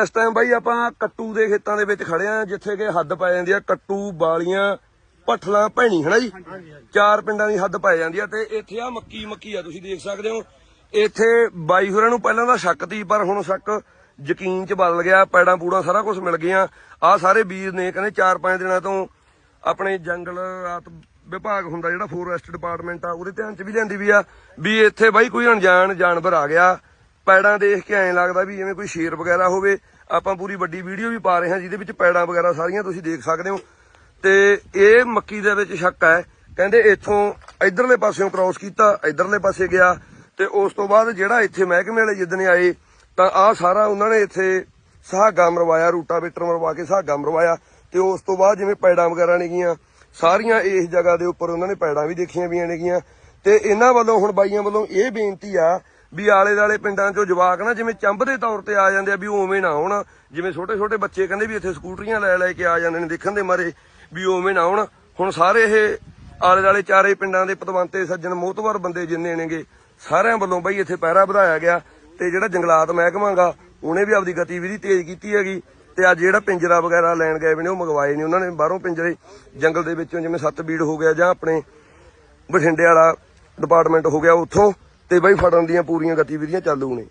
ਇਸ ਟਾਈਮ ਬਾਈ ਆਪਾਂ ਕੱਟੂ ਦੇ ਖੇਤਾਂ ਦੇ ਵਿੱਚ ਖੜੇ ਆ ਜਿੱਥੇ ਕਿ ਹੱਦ ਪੈ ਜਾਂਦੀ ਆ ਕੱਟੂ ਬਾਲੀਆਂ ਪਠਲਾ ਭੈਣੀ ਹਨਾ ਜੀ? ਚਾਰ ਪਿੰਡਾਂ ਦੀ ਹੱਦ ਪੈ ਜਾਂਦੀ ਆ ਤੇ ਇੱਥੇ ਆ ਮੱਕੀ ਮੱਕੀ ਆ ਤੁਸੀਂ ਦੇਖ ਸਕਦੇ ਹੋ। ਇੱਥੇ ਬਾਈ ਹੋਰਾਂ ਨੂੰ ਪਹਿਲਾਂ ਦਾ ਸ਼ੱਕ ਸੀ ਪਰ ਹੁਣ ਸ਼ੱਕ ਯਕੀਨ ਚ ਬਦਲ ਗਿਆ ਪੈੜਾਂ ਪੂੜਾਂ ਸਾਰਾ ਕੁਝ ਮਿਲ ਗਿਆ ਆ ਸਾਰੇ ਵੀਰ ਨੇ ਕਹਿੰਦੇ 4-5 ਦਿਨਾਂ ਤੋਂ ਆਪਣੇ ਜੰਗਲ ਰਾਤ ਵਿਭਾਗ ਹੁੰਦਾ ਜਿਹੜਾ ਫੋਰੈਸਟ ਡਿਪਾਰਟਮੈਂਟ ਆ ਉਹਦੇ ਧਿਆਨ ਚ ਵੀ ਲੈਂਦੀ ਵੀ ਆ ਵੀ ਇੱਥੇ ਬਾਈ ਕੋਈ ਅਣਜਾਣ ਜਾਨਵਰ ਆ ਗਿਆ। ਪੈੜਾਂ ਦੇਖ ਕੇ ਐਂ ਲੱਗਦਾ ਵੀ ਜਿਵੇਂ ਕੋਈ ਸ਼ੇਰ ਵਗੈਰਾ ਹੋਵੇ, ਆਪਾਂ ਪੂਰੀ ਵੱਡੀ ਵੀਡੀਓ ਵੀ ਪਾ ਰਹੇ ਹਾਂ ਜਿਹਦੇ ਵਿੱਚ ਪੈੜਾਂ ਵਗੈਰਾ ਸਾਰੀਆਂ ਤੁਸੀਂ ਦੇਖ ਸਕਦੇ ਹੋ। ਤੇ ਇਹ ਮੱਕੀ ਦੇ ਵਿੱਚ ਸ਼ੱਕ ਹੈ। ਕਹਿੰਦੇ ਇੱਥੋਂ ਇਧਰਲੇ ਪਾਸਿਓਂ ਕ੍ਰਾਸ ਕੀਤਾ, ਇਧਰਲੇ ਪਾਸੇ ਗਿਆ ਤੇ ਉਸ ਤੋਂ ਬਾਅਦ ਜਿਹੜਾ ਇੱਥੇ ਮਹਿਕਮੇ ਵਾਲੇ ਜਿੱਦਣ ਆਏ, ਤਾਂ ਆਹ ਸਾਰਾ ਉਹਨਾਂ ਨੇ ਇੱਥੇ ਸਹਾਗਾ ਮਰਵਾਇਆ ਰੂਟਾਵੇਟਰ ਮਰਵਾ ਕੇ ਸਹਾਗਾ ਮਰਵਾਇਆ ਤੇ ਉਸ ਤੋਂ ਬਾਅਦ ਜਿਵੇਂ ਪੈੜਾਂ ਵਗੈਰਾ ਨੇਗੀਆਂ, ਸਾਰੀਆਂ ਇਸ ਜਗ੍ਹਾ ਦੇ ਉੱਪਰ ਉਹਨਾਂ ਨੇ ਪੈੜਾਂ ਵੀ ਦੇਖੀਆਂ ਵੀਆਂ ਨੇਗੀਆਂ। ਤੇ ਇਹਨਾਂ ਵੱਲੋਂ ਹੁਣ ਬਾਈਆਂ ਵੱਲੋਂ ਇਹ ਬੇਨਤੀ ਆ ਵੀ ਆਲੇ ਦਾਲੇ ਪਿੰਡਾਂ ਚੋਂ ਜਵਾਕ ਨਾ ਜਿਵੇਂ ਚੰਬ ਦੇ ਤੌਰ ਤੇ ਆ ਜਾਂਦੇ ਆ ਵੀ ਉਵੇਂ ਨਾ ਹੋਣ ਜਿਵੇਂ ਛੋਟੇ ਛੋਟੇ ਬੱਚੇ ਕਹਿੰਦੇ ਵੀ ਇੱਥੇ ਸਕੂਟਰੀਆਂ ਲੈ ਲੈ ਕੇ ਆ ਜਾਂਦੇ ਨੇ, ਦੇਖਣ ਦੇ ਮਾਰੇ ਵੀ ਉਵੇਂ ਨਾ ਹੋਣ ਹੁਣ ਸਾਰੇ ਇਹ ਆਲੇ ਦਾਲੇ ਚਾਰੇ ਪਿੰਡਾਂ ਦੇ ਪਤਵੰਤੇ ਸੱਜਣ ਮੋਤਵਰ ਬੰਦੇ ਜਿੰਨੇ ਨੇਗੇ, ਸਾਰਿਆਂ ਵੱਲੋਂ ਬਈ ਇੱਥੇ ਪਹਿਰਾ ਵਧਾਇਆ ਗਿਆ ਤੇ ਜਿਹੜਾ ਜੰਗਲਾਤ ਮਹਿਕਮਾਗਾ ਉਹਨੇ ਵੀ ਆਪਦੀ ਗਤੀਵਿਧੀ ਤੇਜ਼ ਕੀਤੀ ਹੈਗੀ ਤੇ ਅੱਜ ਜਿਹੜਾ ਪਿੰਜਰਾ ਵਗੈਰਾ ਲੈਣ ਗਏ ਵੀ ਨੇ, ਉਹ ਮੰਗਵਾਏ ਨੇ ਉਹਨਾਂ ਨੇ ਬਾਹਰੋਂ ਪਿੰਜਰੇ, ਜੰਗਲ ਦੇ ਵਿੱਚੋਂ ਜਿਵੇਂ ਸੱਤ ਬੀੜ ਹੋ ਗਿਆ ਜਾਂ ਆਪਣੇ ਬਠਿੰਡੇ ਵਾਲਾ ਡਿਪਾਰਟਮੈਂਟ ਹੋ ਗਿਆ ਉੱਥੋਂ। ਤੇ ਬਈ ਫੜਨ ਦੀਆਂ ਪੂਰੀਆਂ ਗਤੀਵਿਧੀਆਂ ਚਾਲੂ ਨੇ